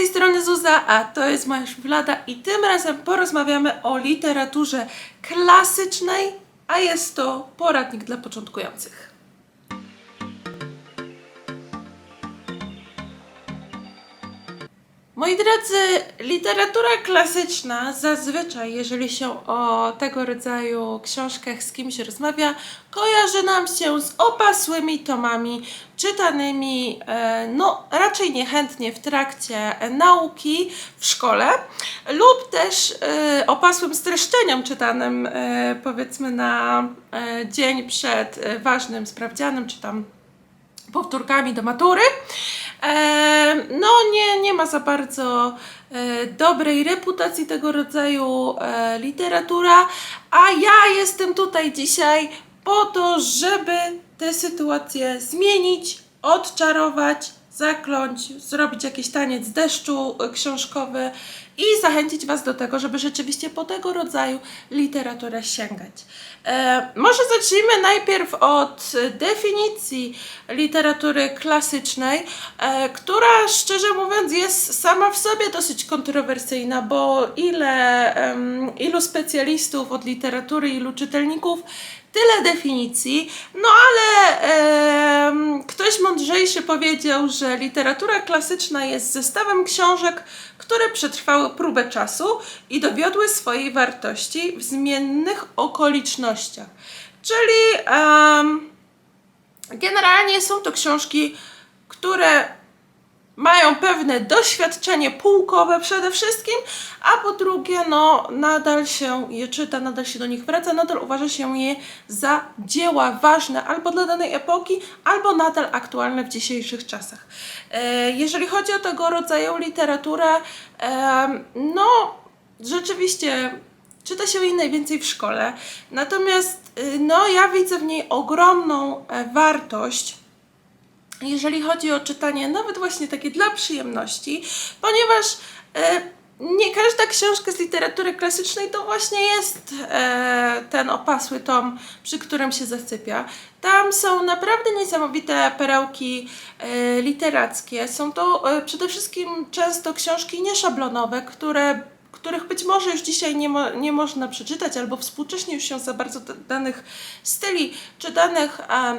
tej strony Zuza, a to jest moja szuflada i tym razem porozmawiamy o literaturze klasycznej, a jest to poradnik dla początkujących. Moi drodzy, literatura klasyczna zazwyczaj, jeżeli się o tego rodzaju książkach z kimś rozmawia, kojarzy nam się z opasłymi tomami czytanymi, e, no raczej niechętnie w trakcie nauki w szkole, lub też e, opasłym streszczeniom czytanym e, powiedzmy na dzień przed ważnym sprawdzianem, czy tam powtórkami do matury. Nie, nie ma za bardzo e, dobrej reputacji tego rodzaju e, literatura, a ja jestem tutaj dzisiaj po to, żeby tę sytuację zmienić, odczarować, zakląć, zrobić jakiś taniec deszczu e, książkowy i zachęcić Was do tego, żeby rzeczywiście po tego rodzaju literaturę sięgać. E, może zacznijmy najpierw od definicji literatury klasycznej, e, która szczerze mówiąc jest sama w sobie dosyć kontrowersyjna, bo ile, ilu specjalistów od literatury, ilu czytelników tyle definicji, no ale em, ktoś mądrzejszy powiedział, że literatura klasyczna jest zestawem książek, które przetrwały próbę czasu i dowiodły swojej wartości w zmiennych okolicznościach. Czyli em, generalnie są to książki, które mają pewne doświadczenie półkowe przede wszystkim, a po drugie, no, nadal się je czyta, nadal się do nich wraca, nadal uważa się je za dzieła ważne albo dla danej epoki, albo nadal aktualne w dzisiejszych czasach. E, jeżeli chodzi o tego rodzaju literaturę, no, rzeczywiście czyta się jej najwięcej w szkole, natomiast, y, no, ja widzę w niej ogromną e, wartość, jeżeli chodzi o czytanie, nawet właśnie takie dla przyjemności, ponieważ e, nie każda książka z literatury klasycznej to właśnie jest e, ten opasły tom, przy którym się zasypia. Tam są naprawdę niesamowite perełki e, literackie. Są to e, przede wszystkim często książki nieszablonowe, które których być może już dzisiaj nie, mo- nie można przeczytać, albo współcześnie już się za bardzo danych styli czy danych em,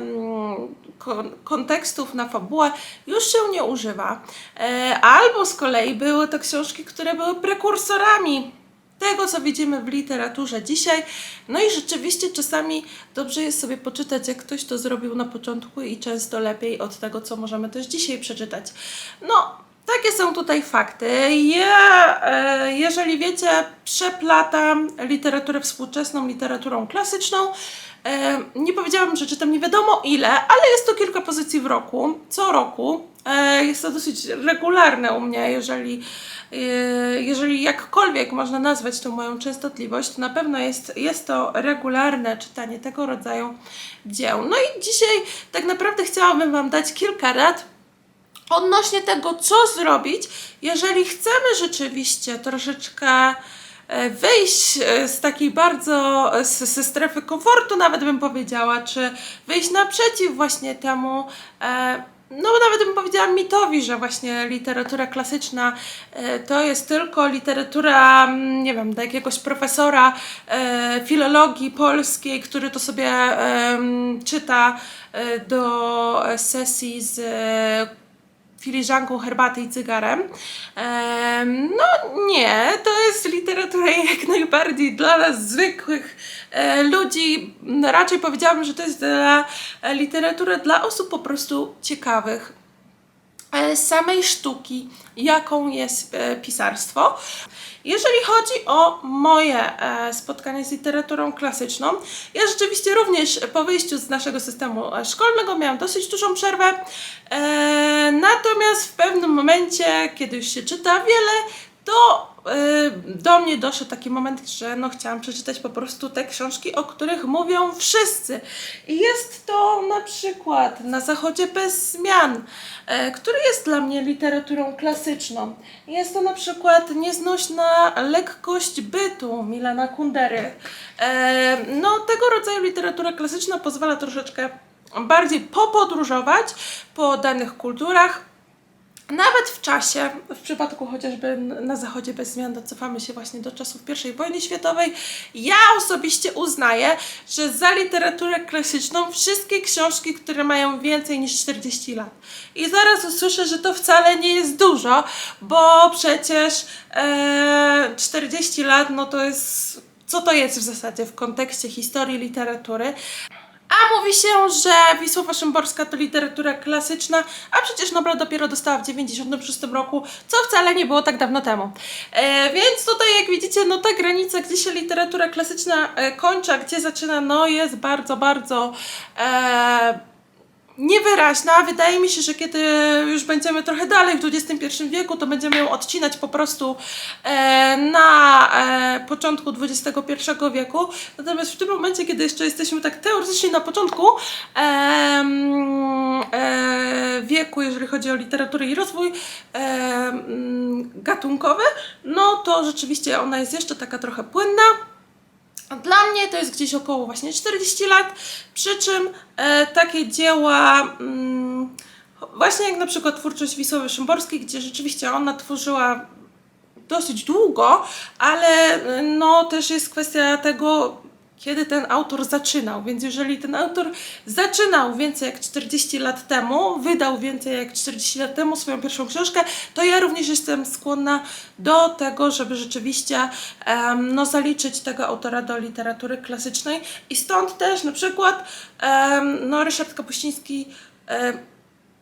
kon- kontekstów na fabułę już się nie używa. E, albo z kolei były to książki, które były prekursorami tego, co widzimy w literaturze dzisiaj. No i rzeczywiście czasami dobrze jest sobie poczytać, jak ktoś to zrobił na początku i często lepiej od tego, co możemy też dzisiaj przeczytać. No, takie są tutaj fakty. Ja, e, jeżeli wiecie, przeplatam literaturę współczesną literaturą klasyczną. E, nie powiedziałam, że czytam nie wiadomo ile, ale jest to kilka pozycji w roku, co roku. E, jest to dosyć regularne u mnie, jeżeli, jeżeli jakkolwiek można nazwać tą moją częstotliwość, to na pewno jest, jest to regularne czytanie tego rodzaju dzieł. No i dzisiaj tak naprawdę chciałabym Wam dać kilka rad, odnośnie tego, co zrobić, jeżeli chcemy rzeczywiście troszeczkę e, wyjść e, z takiej bardzo, e, z, ze strefy komfortu nawet bym powiedziała, czy wyjść naprzeciw właśnie temu, e, no nawet bym powiedziała mitowi, że właśnie literatura klasyczna e, to jest tylko literatura, mm, nie wiem, do jakiegoś profesora e, filologii polskiej, który to sobie czyta e, do sesji z e, filiżanką herbaty i cygarem. Em, no nie, to jest literatura jak najbardziej dla nas zwykłych e, ludzi. Raczej powiedziałabym, że to jest dla, literatura dla osób po prostu ciekawych samej sztuki, jaką jest e, pisarstwo. Jeżeli chodzi o moje e, spotkanie z literaturą klasyczną, ja rzeczywiście również po wyjściu z naszego systemu e, szkolnego miałam dosyć dużą przerwę, e, natomiast w pewnym momencie, kiedy już się czyta wiele, to e, do mnie doszedł taki moment, że no chciałam przeczytać po prostu te książki, o których mówią wszyscy. I jest to na przykład Na Zachodzie bez zmian, e, który jest dla mnie literaturą klasyczną. Jest to na przykład Nieznośna lekkość bytu Milana Kundery. No tego rodzaju literatura klasyczna pozwala troszeczkę bardziej popodróżować po danych kulturach, nawet w czasie, w przypadku chociażby na zachodzie bez zmian, docofamy się właśnie do czasów I wojny światowej, ja osobiście uznaję, że za literaturę klasyczną wszystkie książki, które mają więcej niż 40 lat. I zaraz usłyszę, że to wcale nie jest dużo, bo przecież e, 40 lat, no to jest... Co to jest w zasadzie w kontekście historii literatury? A mówi się, że Wisłowa Szymborska to literatura klasyczna, a przecież Nobla dopiero dostała w 96 roku, co wcale nie było tak dawno temu. E, więc tutaj jak widzicie, no ta granica, gdzie się literatura klasyczna e, kończy, a gdzie zaczyna, no jest bardzo, bardzo e, niewyraźna. Wydaje mi się, że kiedy już będziemy trochę dalej w XXI wieku, to będziemy ją odcinać po prostu e, na e, początku XXI wieku. Natomiast w tym momencie, kiedy jeszcze jesteśmy tak teoretycznie na początku em, e, wieku, jeżeli chodzi o literaturę i rozwój e, gatunkowy, no to rzeczywiście ona jest jeszcze taka trochę płynna. Dla mnie to jest gdzieś około właśnie 40 lat, przy czym e, takie dzieła, mm, właśnie jak na przykład twórczość Wisławy Szymborskiej, gdzie rzeczywiście ona tworzyła dosyć długo, ale no też jest kwestia tego, kiedy ten autor zaczynał. Więc jeżeli ten autor zaczynał więcej jak 40 lat temu, wydał więcej jak 40 lat temu swoją pierwszą książkę, to ja również jestem skłonna do tego, żeby rzeczywiście em, no, zaliczyć tego autora do literatury klasycznej. I stąd też na przykład em, no, Ryszard Kapuściński em,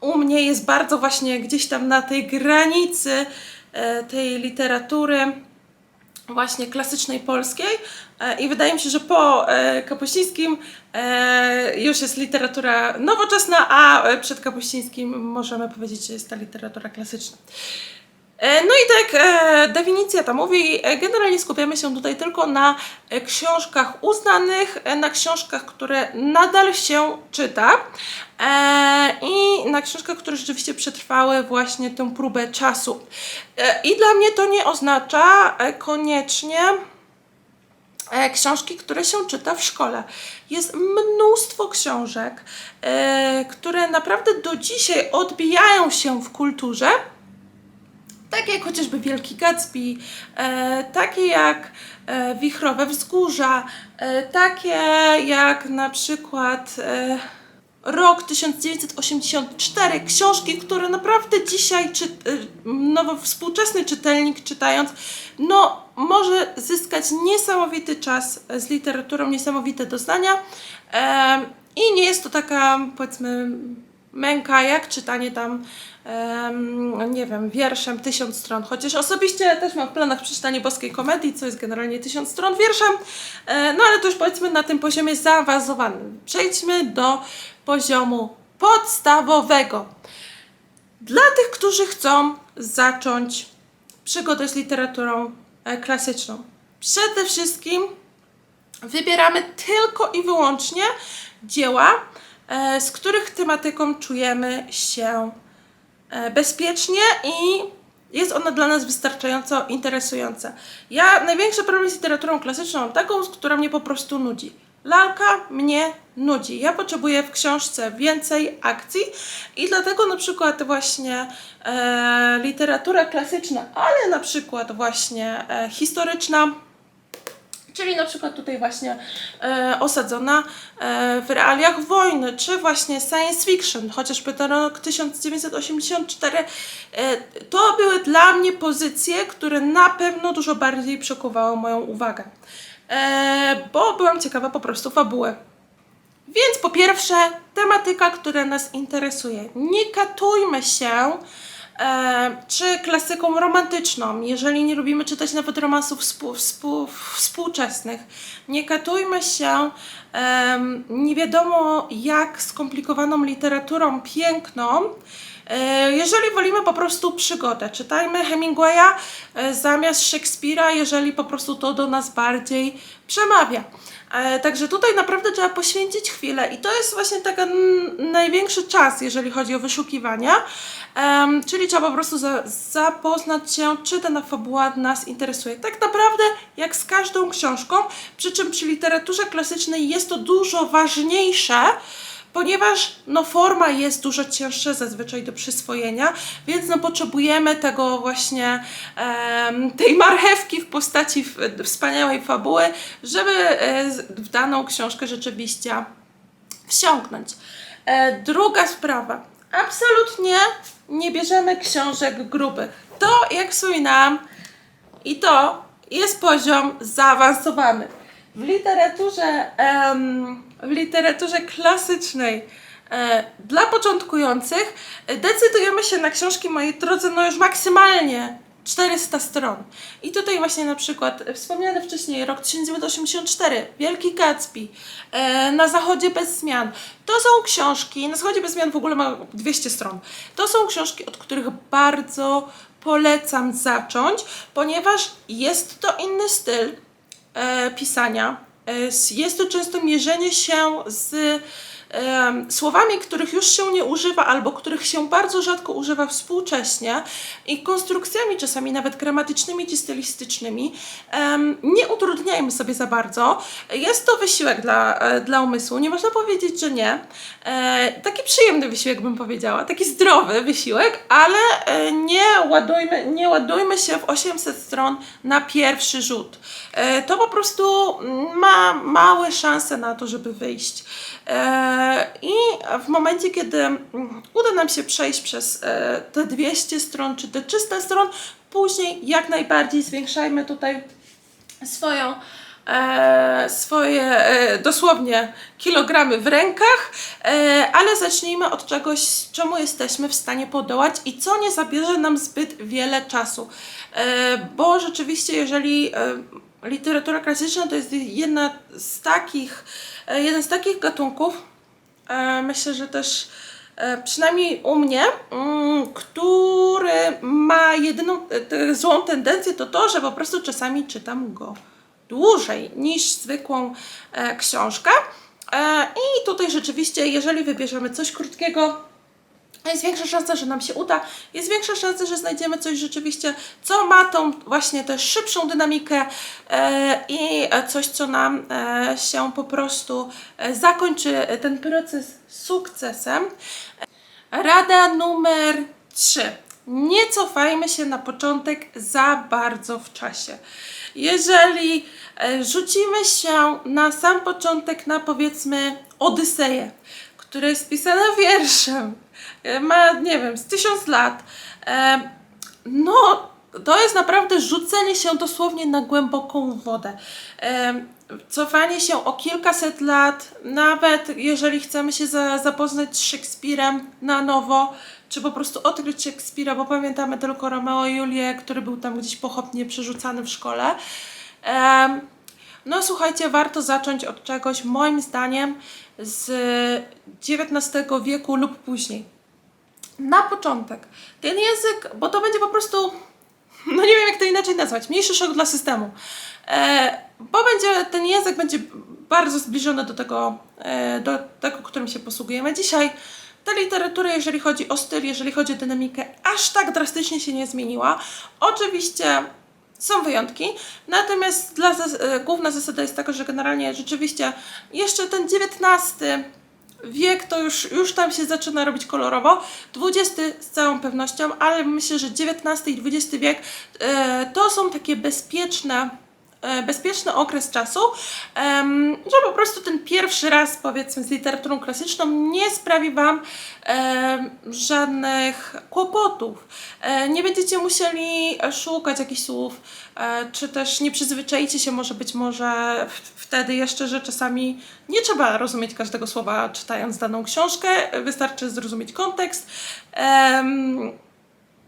u mnie jest bardzo właśnie gdzieś tam na tej granicy e, tej literatury właśnie klasycznej polskiej E, i wydaje mi się, że po e, Kapuścińskim e, już jest literatura nowoczesna, a przed Kapuścińskim możemy powiedzieć, że jest ta literatura klasyczna. E, No i tak e, definicja ta mówi, e, generalnie skupiamy się tutaj tylko na książkach uznanych, na książkach, które nadal się czyta i na książkach, które rzeczywiście przetrwały właśnie tę próbę czasu. I dla mnie to nie oznacza koniecznie książki, które się czyta w szkole. Jest mnóstwo książek, które naprawdę do dzisiaj odbijają się w kulturze, takie jak chociażby Wielki Gatsby, e, takie jak e, Wichrowe Wzgórza, e, takie jak na przykład e, Rok 1984, książki, które naprawdę dzisiaj czy, e, nowo współczesny czytelnik czytając, no może zyskać niesamowity czas z literaturą, niesamowite doznania e, i nie jest to taka powiedzmy męka jak czytanie tam nie wiem, wierszem tysiąc stron, chociaż osobiście też mam w planach przeczytanie boskiej komedii, co jest generalnie tysiąc stron wierszem, e, no ale to już powiedzmy na tym poziomie zaawansowanym. Przejdźmy do poziomu podstawowego. Dla tych, którzy chcą zacząć przygodę z literaturą e, klasyczną, przede wszystkim wybieramy tylko i wyłącznie dzieła, z których tematyką czujemy się e, bezpiecznie i jest ona dla nas wystarczająco interesująca. Ja największy problem z literaturą klasyczną taką, która mnie po prostu nudzi. Lalka mnie nudzi. Ja potrzebuję w książce więcej akcji i dlatego na przykład właśnie e, literatura klasyczna, ale na przykład właśnie e, historyczna, Czyli na przykład tutaj właśnie e, osadzona e, w realiach wojny, czy właśnie science fiction, chociażby ten rok 1984, e, to były dla mnie pozycje, które na pewno dużo bardziej przekuwały moją uwagę. E, bo byłam ciekawa po prostu fabuły. Więc po pierwsze, tematyka, która nas interesuje. Nie katujmy się czy klasyką romantyczną, jeżeli nie lubimy czytać nawet romansów współ, współ, współczesnych. Nie katujmy się nie wiadomo jak skomplikowaną literaturą piękną, E, Jeżeli wolimy po prostu przygodę, czytajmy Hemingwaya e, zamiast Szekspira, jeżeli po prostu to do nas bardziej przemawia. E, Także tutaj naprawdę trzeba poświęcić chwilę i to jest właśnie taki największy czas, jeżeli chodzi o wyszukiwania, czyli trzeba po prostu za, zapoznać się, czy dana fabuła nas interesuje. Tak naprawdę jak z każdą książką, przy czym przy literaturze klasycznej jest to dużo ważniejsze, ponieważ no, forma jest dużo cięższa zazwyczaj do przyswojenia, więc no, potrzebujemy tego właśnie em, tej marchewki w postaci wspaniałej fabuły, żeby e, w daną książkę rzeczywiście wsiąknąć. E, druga sprawa. Absolutnie nie bierzemy książek grubych. To, jak wspominałam, i to jest poziom zaawansowany. W literaturze, w literaturze klasycznej e, dla początkujących e, decydujemy się na książki, moi drodzy, no już maksymalnie 400 stron. I tutaj właśnie na przykład e, wspomniany wcześniej rok 1984, Wielki Gatsby, e, Na Zachodzie bez zmian. To są książki, Na Zachodzie bez zmian w ogóle ma 200 stron. To są książki, od których bardzo polecam zacząć, ponieważ jest to inny styl pisania. E, jest to często mierzenie się z słowami, których już się nie używa albo których się bardzo rzadko używa współcześnie i konstrukcjami czasami nawet gramatycznymi czy stylistycznymi. Nie utrudniajmy sobie za bardzo. Jest to wysiłek dla, e, dla umysłu, nie można powiedzieć, że nie. E, taki przyjemny wysiłek bym powiedziała, taki zdrowy wysiłek, ale e, nie ładujmy, nie ładujmy się w 800 stron na pierwszy rzut. To po prostu ma małe szanse na to, żeby wyjść. E, I w momencie, kiedy mm, uda nam się przejść przez e, te 200 stron czy te 300 stron, później jak najbardziej zwiększajmy tutaj swoją, e, swoje e, dosłownie kilogramy w rękach, e, ale zacznijmy od czegoś, czemu jesteśmy w stanie podołać i co nie zabierze nam zbyt wiele czasu. E, bo rzeczywiście, jeżeli e, literatura klasyczna to jest jedna z takich, e, jeden z takich gatunków, myślę, że też e, przynajmniej u mnie, mm, który ma jedyną e, złą tendencję, to to, że po prostu czasami czytam go dłużej niż zwykłą e, książkę. E, I tutaj rzeczywiście, jeżeli wybierzemy coś krótkiego, jest większa szansa, że nam się uda, jest większa szansa, że znajdziemy coś rzeczywiście, co ma tą właśnie też szybszą dynamikę e, i coś, co nam e, się po prostu e, zakończy ten proces sukcesem. Rada numer 3. Nie cofajmy się na początek za bardzo w czasie. Jeżeli rzucimy się na sam początek na powiedzmy Odyseję, która jest pisana wierszem, ma nie wiem, z tysiąc lat, e, no to jest naprawdę rzucenie się dosłownie na głęboką wodę. Em, Cofanie się o kilkaset lat, nawet jeżeli chcemy się za, zapoznać z Szekspirem na nowo, czy po prostu odkryć Szekspira, bo pamiętamy tylko Romeo i Julię, który był tam gdzieś pochopnie przerzucany w szkole. No słuchajcie, warto zacząć od czegoś, moim zdaniem, z XIX wieku lub później na początek ten język, bo to będzie po prostu, no nie wiem jak to inaczej nazwać, mniejszy szok dla systemu. E, bo będzie, ten język będzie bardzo zbliżony do tego, e, do tego, którym się posługujemy dzisiaj. Ta literatura, jeżeli chodzi o styl, jeżeli chodzi o dynamikę, aż tak drastycznie się nie zmieniła. Oczywiście są wyjątki, natomiast dla, e, główna zasada jest taka, że generalnie rzeczywiście jeszcze ten XIX wiek to już, już tam się zaczyna robić kolorowo. XX z całą pewnością, ale myślę, że XIX i XX wiek e, to są takie bezpieczne, bezpieczny okres czasu, że po prostu ten pierwszy raz powiedzmy z literaturą klasyczną nie sprawi Wam żadnych kłopotów. E, nie będziecie musieli szukać jakichś słów, e, czy też nie przyzwyczaicie się może być może wtedy jeszcze, że czasami nie trzeba rozumieć każdego słowa czytając daną książkę, wystarczy zrozumieć kontekst.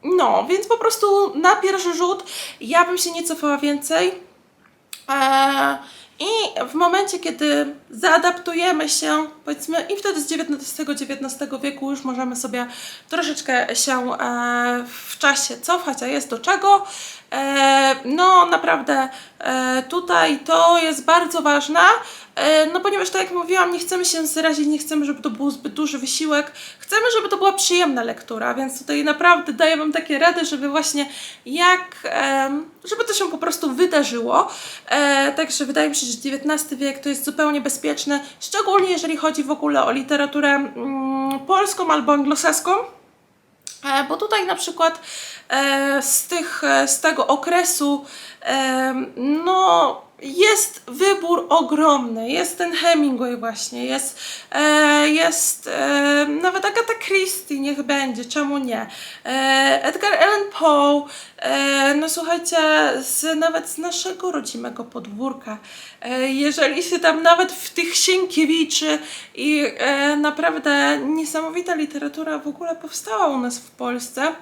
No, więc po prostu na pierwszy rzut ja bym się nie cofała więcej. E, I w momencie, kiedy zaadaptujemy się, powiedzmy, i wtedy z XIX-XIX wieku już możemy sobie troszeczkę się e, w czasie cofać, a jest do czego. E, no, naprawdę tutaj to jest bardzo ważne, no ponieważ tak jak mówiłam, nie chcemy się zrazić, nie chcemy, żeby to był zbyt duży wysiłek, chcemy, żeby to była przyjemna lektura, więc tutaj naprawdę daję Wam takie rady, żeby właśnie jak, żeby to się po prostu wydarzyło. E, także wydaje mi się, że XIX wiek to jest zupełnie bezpieczne, szczególnie jeżeli chodzi w ogóle o literaturę mm, polską albo anglosaską. E, Bo tutaj na przykład e, z, tych, e, z tego okresu e, no, jest wybór ogromny. Jest ten Hemingway właśnie, jest, e, jest e, nawet Agatha Christie, niech będzie, czemu nie. E, Edgar Allan Poe, e, no słuchajcie, z, nawet z naszego rodzimego podwórka. E, jeżeli się tam nawet w tych Sienkiewiczy i e, naprawdę niesamowita literatura w ogóle powstała u nas w Polsce.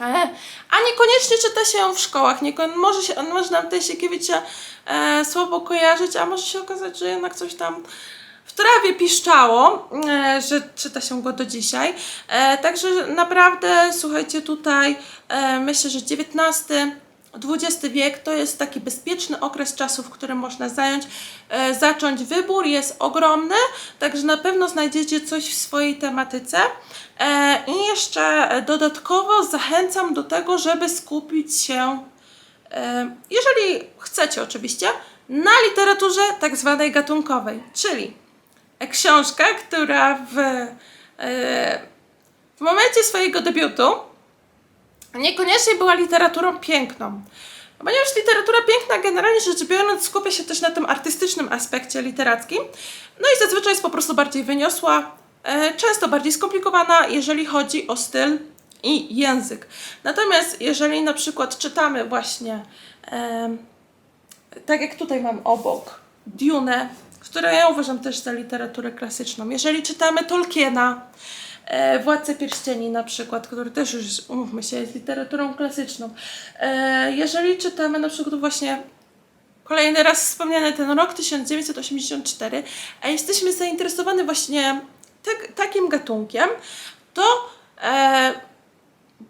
E, a niekoniecznie czyta się ją w szkołach. Może, się, może nam te Siekiewicza e, słabo kojarzyć, a może się okazać, że jednak coś tam w trawie piszczało, e, że czyta się go do dzisiaj. E, także naprawdę, słuchajcie, tutaj e, myślę, że XIX XX wiek to jest taki bezpieczny okres czasu, w którym można zająć, e, zacząć wybór, jest ogromny, także na pewno znajdziecie coś w swojej tematyce. E, I jeszcze dodatkowo zachęcam do tego, żeby skupić się, e, jeżeli chcecie oczywiście, na literaturze tak zwanej gatunkowej, czyli książka, która w, e, w momencie swojego debiutu niekoniecznie była literaturą piękną. Ponieważ literatura piękna generalnie rzecz biorąc skupia się też na tym artystycznym aspekcie literackim, no i zazwyczaj jest po prostu bardziej wyniosła, e, często bardziej skomplikowana, jeżeli chodzi o styl i język. Natomiast jeżeli na przykład czytamy właśnie, em, tak jak tutaj mam obok, Dune, które ja uważam też za literaturę klasyczną. Jeżeli czytamy Tolkiena, e, Władcę Pierścieni na przykład, który też już, umówmy się, jest literaturą klasyczną. E, jeżeli czytamy na przykład właśnie kolejny raz wspomniany ten rok 1984, a jesteśmy zainteresowani właśnie tak, takim gatunkiem, to e,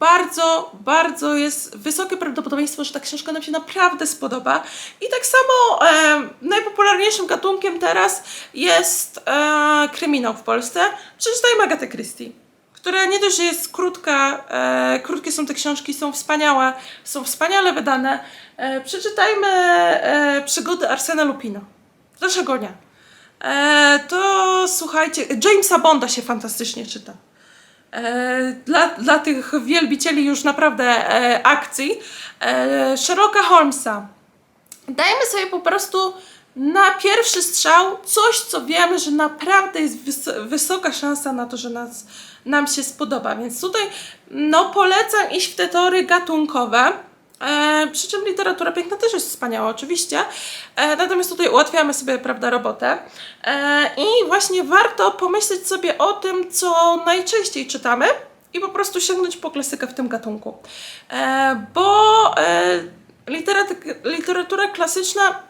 bardzo, bardzo jest wysokie prawdopodobieństwo, że ta książka nam się naprawdę spodoba. I tak samo e, najpopularniejszym gatunkiem teraz jest e, kryminał w Polsce. Przeczytajmy Agatę Christie, która nie dość, że jest krótka, e, krótkie są te książki, są wspaniałe, są wspaniale wydane. E, przeczytajmy e, przygody Arsena Lupino. Dlaczego nie? E, to słuchajcie, Jamesa Bonda się fantastycznie czyta. E, dla, dla tych wielbicieli już naprawdę e, akcji, e, Sherlocka Holmesa. Dajmy sobie po prostu na pierwszy strzał coś, co wiemy, że naprawdę jest wys- wysoka szansa na to, że nas, nam się spodoba. Więc tutaj no, polecam iść w te tory gatunkowe. E, przy czym literatura piękna też jest wspaniała, oczywiście. E, natomiast tutaj ułatwiamy sobie, prawda, robotę. E, I właśnie warto pomyśleć sobie o tym, co najczęściej czytamy i po prostu sięgnąć po klasykę w tym gatunku. E, bo e, literat- literatura klasyczna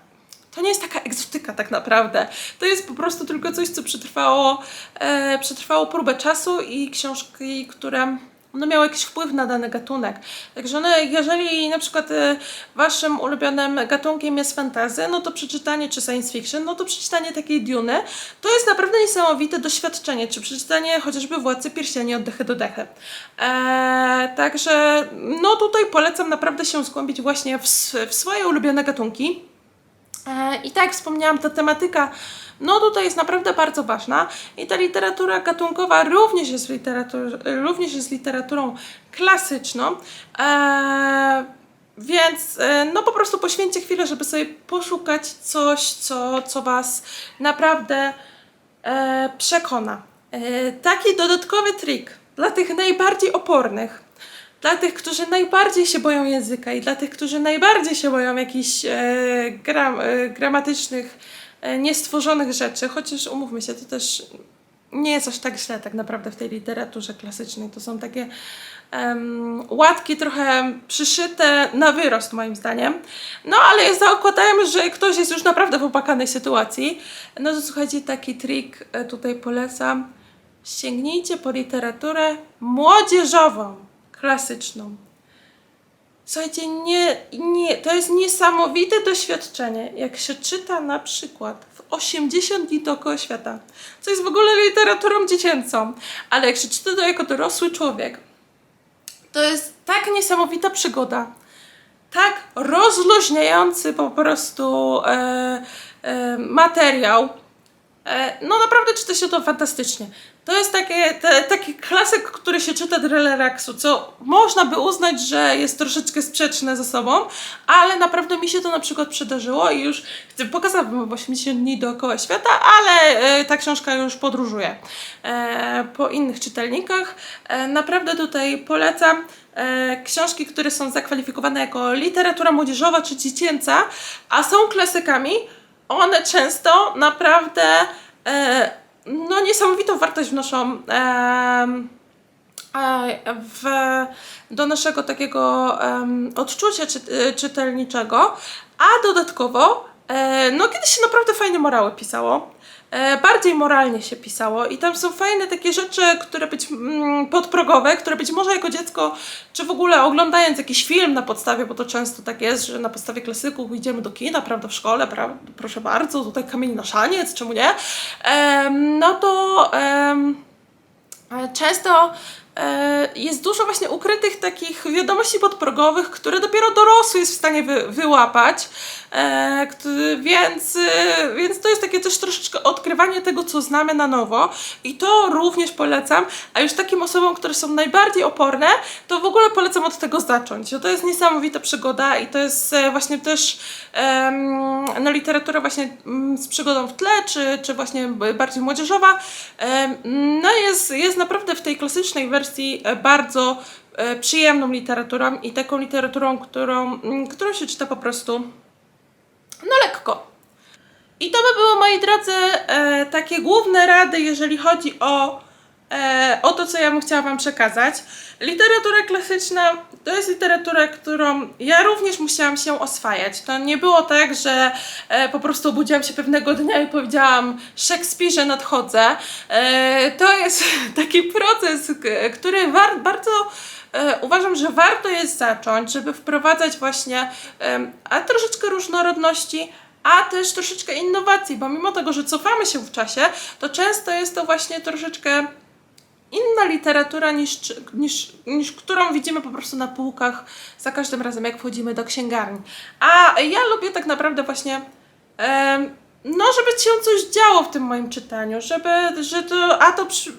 to nie jest taka egzotyka tak naprawdę. To jest po prostu tylko coś, co przetrwało, e, przetrwało próbę czasu i książki, które no, miały jakiś wpływ na dany gatunek. Także no, jeżeli na przykład e, waszym ulubionym gatunkiem jest fantasy, no to przeczytanie czy science fiction, no to przeczytanie takiej Duny to jest naprawdę niesamowite doświadczenie, czy przeczytanie chociażby Władcy Pierścieni od dechy do dechy. E, także no tutaj polecam naprawdę się zgłębić właśnie w, w swoje ulubione gatunki. E, I tak jak wspomniałam, ta tematyka, no tutaj jest naprawdę bardzo ważna i ta literatura gatunkowa również jest, literatur, również jest literaturą klasyczną, e, więc e, no po prostu poświęćcie chwilę, żeby sobie poszukać coś, co, co Was naprawdę e, przekona. E, taki dodatkowy trik dla tych najbardziej opornych, dla tych, którzy najbardziej się boją języka i dla tych, którzy najbardziej się boją jakichś e, e, gramatycznych, e, niestworzonych rzeczy, chociaż umówmy się, to też nie jest aż tak źle tak naprawdę w tej literaturze klasycznej. To są takie em, łatki trochę przyszyte na wyrost moim zdaniem. No ale zakładajmy, że ktoś jest już naprawdę w opłakanej sytuacji. No to słuchajcie, taki trik e, tutaj polecam. Sięgnijcie po literaturę młodzieżową, klasyczną. Słuchajcie, nie, nie, to jest niesamowite doświadczenie, jak się czyta na przykład w 80 dni dookoła świata, co jest w ogóle literaturą dziecięcą, ale jak się czyta to jako dorosły człowiek, to jest tak niesamowita przygoda, tak rozluźniający po prostu e, e, materiał. E, no naprawdę czyta się to fantastycznie. To jest takie, te, taki klasyk, który się czyta dla relaksu, co można by uznać, że jest troszeczkę sprzeczne ze sobą, ale naprawdę mi się to na przykład przydarzyło i już wam 80 dni dookoła świata, ale e, ta książka już podróżuje e, po innych czytelnikach. E, naprawdę tutaj polecam e, książki, które są zakwalifikowane jako literatura młodzieżowa czy dziecięca, a są klasykami, one często naprawdę e, no, niesamowitą wartość wnoszą e, w, do naszego takiego odczucia czy, e, czytelniczego, a dodatkowo e, no, kiedyś się naprawdę fajne morały pisało. E, bardziej moralnie się pisało i tam są fajne takie rzeczy, które być mm, podprogowe, które być może jako dziecko, czy w ogóle oglądając jakiś film na podstawie, bo to często tak jest, że na podstawie klasyków idziemy do kina, prawda, w szkole, prawda, proszę bardzo, tutaj kamień na szaniec, czemu nie, no to często jest dużo właśnie ukrytych takich wiadomości podprogowych, które dopiero dorosły jest w stanie wy, wyłapać. E, więc, e, więc to jest takie też troszeczkę odkrywanie tego, co znamy na nowo i to również polecam, a już takim osobom, które są najbardziej oporne, to w ogóle polecam od tego zacząć. To jest niesamowita przygoda i to jest e, właśnie też em, no, literatura właśnie mm, z przygodą w tle, czy, czy właśnie bardziej młodzieżowa. Em, no jest, jest naprawdę w tej klasycznej wersji e, bardzo e, przyjemną literaturą i taką literaturą, którą, mm, którą się czyta po prostu no lekko. I to by było, moi drodzy, e, takie główne rady, jeżeli chodzi o, e, o to, co ja bym chciała Wam przekazać. Literatura klasyczna to jest literatura, którą ja również musiałam się oswajać. To nie było tak, że e, po prostu obudziłam się pewnego dnia i powiedziałam Szekspirze nadchodzę. E, to jest taki proces, który war, bardzo e, uważam, że warto jest zacząć, żeby wprowadzać właśnie a troszeczkę różnorodności, a też troszeczkę innowacji, bo mimo tego, że cofamy się w czasie, to często jest to właśnie troszeczkę inna literatura niż, niż, niż którą widzimy po prostu na półkach za każdym razem, jak wchodzimy do księgarni. A ja lubię tak naprawdę właśnie. em, no, żeby się coś działo w tym moim czytaniu, żeby, że to, a to przy,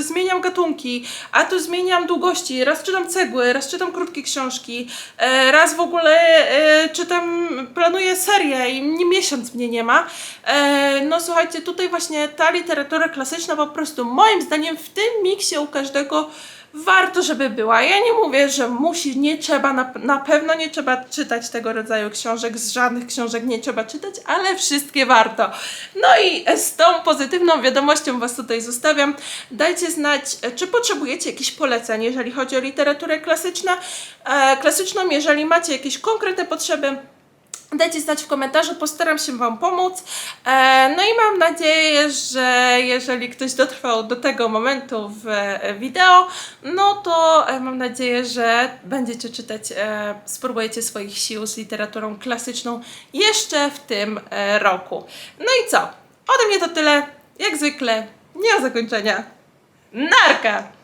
zmieniam gatunki, a tu zmieniam długości, raz czytam cegły, raz czytam krótkie książki, e, raz w ogóle e, czytam, planuję serię i nie miesiąc mnie nie ma. E, no słuchajcie, tutaj właśnie ta literatura klasyczna po prostu moim zdaniem w tym miksie u każdego warto, żeby była. Ja nie mówię, że musi, nie trzeba, na, na pewno nie trzeba czytać tego rodzaju książek, z żadnych książek nie trzeba czytać, ale wszystkie warto. No i z tą pozytywną wiadomością Was tutaj zostawiam. Dajcie znać, e, czy potrzebujecie jakichś poleceń, jeżeli chodzi o literaturę klasyczną, e, klasyczną, jeżeli macie jakieś konkretne potrzeby, Dajcie znać w komentarzu, postaram się Wam pomóc. E, no i mam nadzieję, że jeżeli ktoś dotrwał do tego momentu w wideo, no to e, mam nadzieję, że będziecie czytać, e, spróbujecie swoich sił z literaturą klasyczną jeszcze w tym roku. No i co? Ode mnie to tyle. Jak zwykle, nie ma zakończenia. Narka!